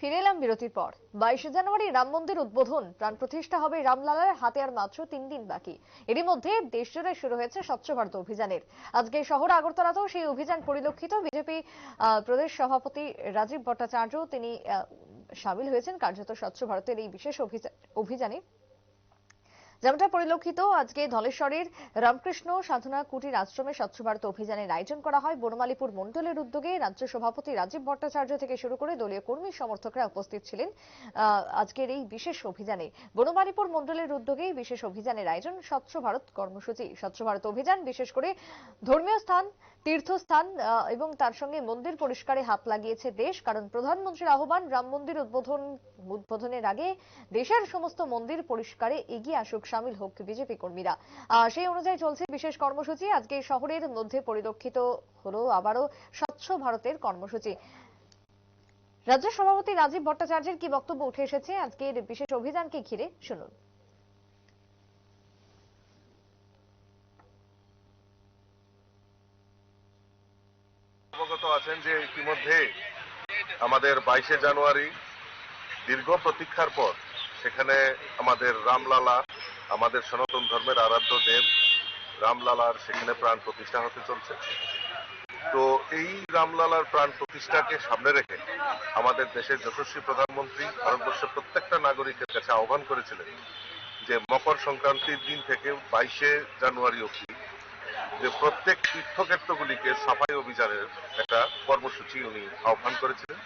ফিরে এলাম বিরতির পর। বাইশে জানুয়ারি রাম মন্দির উদ্বোধন। প্রাণ প্রতিষ্ঠা হবে রামলালার হাতে আর মাত্র তিন দিন বাকি। এরই মধ্যে দেশজুড়ে শুরু হয়েছে স্বচ্ছ ভারত অভিযানের। আজকে শহর আগরতলাতেও সেই অভিযান পরিলক্ষিত। বিজেপি প্রদেশ সভাপতি রাজীব ভট্টাচার্য, তিনি সামিল হয়েছেন। কার্যত স্বচ্ছ ভারতের এই বিশেষ অভিযা- অভিযানে যেমনটা পরিলক্ষিত, আজকে ধলেশ্বরের রামকৃষ্ণ সাধনা কুটির আশ্রমে স্বচ্ছ ভারত অভিযানের আয়োজন করা হয়। বনমালীপুর মণ্ডলের উদ্যোগে রাজ্য সভাপতি রাজীব ভট্টাচার্য থেকে শুরু করে দলীয় কর্মী সমর্থকরা উপস্থিত ছিলেন। আজকের এই বিশেষ অভিযানে বনমালীপুর মণ্ডলের উদ্যোগে বিশেষ অভিযানের আয়োজন স্বচ্ছ ভারত কর্মসূচি। স্বচ্ছ ভারত অভিযান, বিশেষ করে ধর্মীয় স্থান, তীর্থস্থান এবং তার সঙ্গে মন্দির পরিষ্কারে হাত লাগিয়েছে দেশ। কারণ প্রধানমন্ত্রীর আহ্বান, রাম মন্দির উদ্বোধন, উদ্বোধনের আগে দেশের সমস্ত মন্দির পরিষ্কারে এগিয়ে আসুক সামিল হোক বিজেপি কর্মীরা। সেই অনুযায়ী চলছে বিশেষ কর্মসূচি। আজকে শহরের মধ্যে পরিলক্ষিত হলো আবারও স্বচ্ছ ভারতের কর্মসূচি। রাজ্য সভাপতি রাজীব ভট্টাচার্যের কি বক্তব্য উঠে এসেছে? আজকের বিশেষ অভিযানকে ঘিরে শুনুন। অবগত আছেন যে ইতিমধ্যে আমাদের বাইশে জানুয়ারি দীর্ঘ প্রতীক্ষার পর সেখানে আমাদের রামলালা আমাদের সনাতন ধর্মের আরাধ্য দেব রামলালার সেখানে প্রাণ প্রতিষ্ঠা হতে চলছে। তো এই রামলালার প্রাণ প্রতিষ্ঠাকে সামনে রেখে আমাদের দেশের যশস্বী প্রধানমন্ত্রী ভারতবর্ষের প্রত্যেকটা নাগরিকের কাছে আহ্বান করেছিলেন যে মকর সংক্রান্তির দিন থেকে বাইশে জানুয়ারি অবধি যে প্রত্যেক তীর্থক্ষেত্রগুলিকে সাফাই অভিযানের একটা কর্মসূচি উনি আহ্বান করেছিলেন।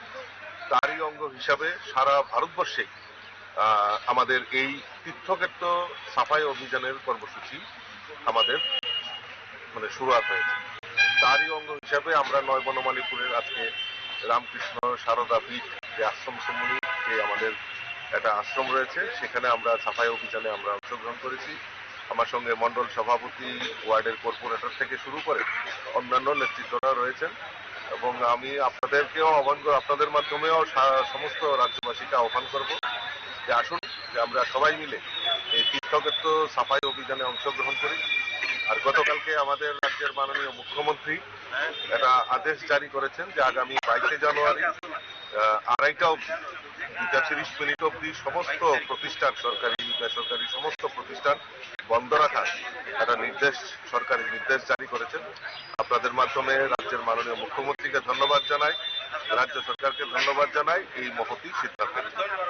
তারই অঙ্গ হিসাবে সারা ভারতবর্ষে আমাদের এই তীর্থক্ষেত্র সাফাই অভিযানের কর্মসূচি আমাদের মানে শুরুয়াত হয়েছে। তারই অঙ্গ হিসাবে আমরা নয় বনমালীপুরের আজকে রামকৃষ্ণ সারদা পীঠ যে আশ্রম সমূহ যে আমাদের একটা আশ্রম রয়েছে, সেখানে আমরা সাফাই অভিযানে আমরা অংশগ্রহণ করেছি। আমার সঙ্গে মন্ডল সভাপতি, ওয়ার্ডের কর্পোরেটর থেকে শুরু করে অন্যান্য নেতৃত্বরা রয়েছেন এবং আমি আপনাদেরকেও আহ্বান আপনাদের মাধ্যমেও সমস্ত রাজ্যবাসীকে আহ্বান করব। যে আসুন, যে আমরা সবাই মিলে এই তীর্থক্ষেত্র সাফাই অভিযানে অংশগ্রহণ করি আর গতকালকে আমাদের রাজ্যের মাননীয় মুখ্যমন্ত্রী একটা আদেশ জারি করেছেন যে আগামী বাইশে জানুয়ারি আড়াইটা অবধি দুটা তিরিশ মিনিট অবধি সমস্ত প্রতিষ্ঠান, সরকারি, বেসরকারি সমস্ত প্রতিষ্ঠান বন্ধ রাখার একটা নির্দেশ, সরকারি নির্দেশ জারি করেছেন আপনাদের মাধ্যমে রাজ্যের মাননীয় মুখ্যমন্ত্রীকে ধন্যবাদ জানাই, রাজ্য সরকারকে ধন্যবাদ জানাই এই মহতি সিদ্ধান্তের জন্য।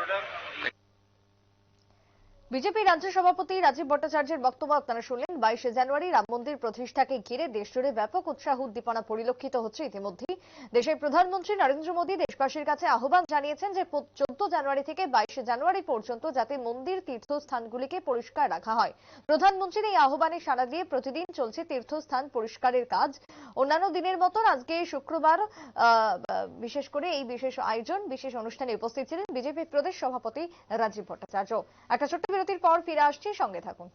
বিজেপি রাজ্য সভাপতি রাজীব ভট্টাচার্যের বক্তব্য আপনারা শুনলেন। বাইশে জানুয়ারি রাম মন্দির প্রতিষ্ঠাকে ঘিরে দেশজুড়ে ব্যাপক উৎসাহ, উদ্দীপনা পরিলক্ষিত হচ্ছে ইতিমধ্যেই। দেশের প্রধানমন্ত্রী নরেন্দ্র মোদী দেশবাসীর কাছে আহ্বান জানিয়েছেন যে চোদ্দ জানুয়ারি থেকে বাইশে জানুয়ারি পর্যন্ত যাতে মন্দির, তীর্থস্থানগুলিকে পরিষ্কার রাখা হয়। প্রধানমন্ত্রীর এই আহ্বানে সাড়া দিয়ে প্রতিদিন চলছে তীর্থস্থান পরিষ্কারের কাজ। অন্যান্য দিনের মতন আজকে শুক্রবার বিশেষ করে এই বিশেষ আয়োজন, বিশেষ অনুষ্ঠানে উপস্থিত ছিলেন বিজেপি প্রদেশ সভাপতি রাজীব ভট্টাচার্য। একটা ছোট্ট বিরতির পর ফিরে আসছি। সঙ্গে থাকুন।